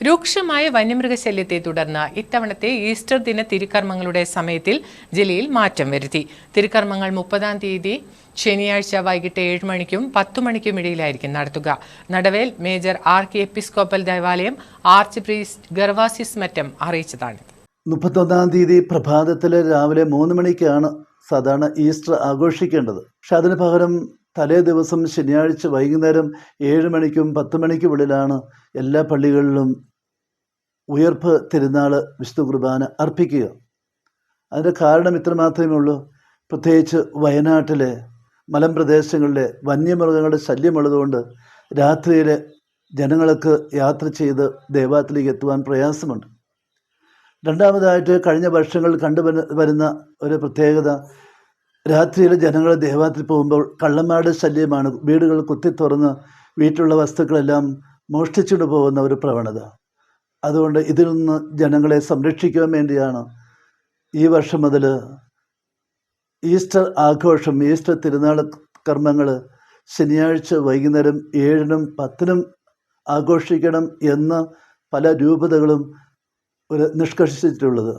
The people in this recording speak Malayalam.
രൂക്ഷമായ വന്യമൃഗശല്യത്തെ തുടർന്ന് ഇത്തവണത്തെ ഈസ്റ്റർ ദിന തിരുക്കർമ്മങ്ങളുടെ സമയത്തിൽ ജില്ലയിൽ മാറ്റം വരുത്തി. തിരുക്കർമ്മങ്ങൾ മുപ്പതാം തീയതി ശനിയാഴ്ച വൈകിട്ട് ഏഴ് മണിക്കും പത്തു മണിക്കും ഇടയിലായിരിക്കും നടത്തുക. നടവേൽ മേജർ ആർ കെ എപ്പിസ്കോപ്പൽ ദേവാലയം ആർച്ച് പ്രീസ്റ്റ് ഗർവാസിസ് മറ്റം അറിയിച്ചതാണിത് മുപ്പത്തൊന്നാം തീയതി പ്രഭാതത്തിലെ രാവിലെ മൂന്ന് മണിക്കാണ് സാധാരണ ഈസ്റ്റർ ആഘോഷിക്കേണ്ടത്. പക്ഷെ അതിന് പകരം തലേ ദിവസം ശനിയാഴ്ച വൈകുന്നേരം ഏഴ് മണിക്കും പത്ത് മണിക്കും ഉള്ളിലാണ് എല്ലാ പള്ളികളിലും ഉയർപ്പ് തിരുനാൾ വിശുദ്ധ കുർബാന അർപ്പിക്കുക. അതിന്റെ കാരണം ഇത്ര മാത്രമേ ഉള്ളൂ. പ്രത്യേകിച്ച് വയനാട്ടിലെ മലമ്പ്രദേശങ്ങളിലെ വന്യമൃഗങ്ങളുടെ ശല്യമുള്ളതുകൊണ്ട് രാത്രിയിൽ ജനങ്ങൾക്ക് യാത്ര ചെയ്ത് ദേവാലയത്തിലേക്ക് എത്തുവാൻ പ്രയാസമുണ്ട്. രണ്ടാമതായിട്ട് കഴിഞ്ഞ വർഷങ്ങളിൽ കണ്ടു വരുന്ന ഒരു പ്രത്യേകത രാത്രിയിൽ ജനങ്ങൾ ദേവാലയത്തിൽ പോകുമ്പോൾ കള്ളന്മാരുടെ ശല്യമാണ്. വീടുകൾ കുത്തി തുറന്ന് വീട്ടിലുള്ള വസ്തുക്കളെല്ലാം മോഷ്ടിച്ചുകൊണ്ട് പോകുന്ന ഒരു പ്രവണത. അതുകൊണ്ട് ഇതിൽ നിന്ന് ജനങ്ങളെ സംരക്ഷിക്കാൻ വേണ്ടിയാണ് ഈ വർഷം മുതൽ ഈസ്റ്റർ ആഘോഷം ഈസ്റ്റർ തിരുനാൾ കർമ്മങ്ങൾ ശനിയാഴ്ച വൈകുന്നേരം ഏഴിനും പത്തിനും ആഘോഷിക്കണം എന്ന് പല രൂപതകളും ഒരു നിഷ്കർഷിച്ചിട്ടുള്ളത്.